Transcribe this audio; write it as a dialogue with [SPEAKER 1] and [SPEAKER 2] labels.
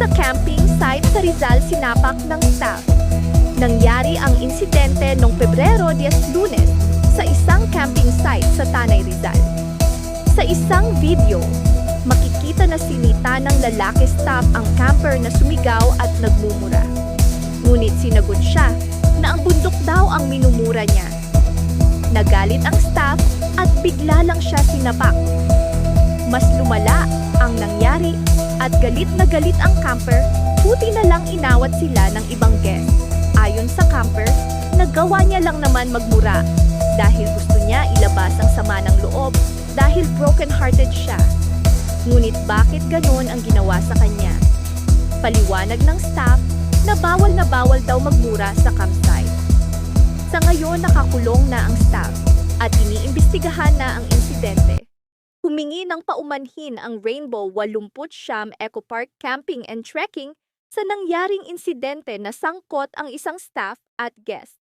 [SPEAKER 1] Sa camping site sa Rizal sinapak ng staff. Nangyari ang insidente noong Pebrero 10 Lunes sa isang camping site sa Tanay Rizal. Sa isang video, makikita na sinita ng lalaki staff ang camper na sumigaw at nagmumura. Ngunit sinagot siya na ang bundok daw ang minumura niya. Nagalit ang staff at bigla lang siya sinapak. Mas lumala at galit na galit ang camper, puti na lang inawat sila ng ibang guest. Ayon sa camper, nagawa niya lang naman magmura dahil gusto niya ilabas ang sama ng loob dahil broken-hearted siya. Ngunit bakit ganun ang ginawa sa kanya? Paliwanag ng staff na bawal na bawal daw magmura sa campsite. Sa ngayon nakakulong na ang staff at iniimbestigahan na ang insidente. Humingi ng paumanhin ang Rainbow 80 Siyam Eco Park Camping and Trekking sa nangyaring insidente na sangkot ang isang staff at guest.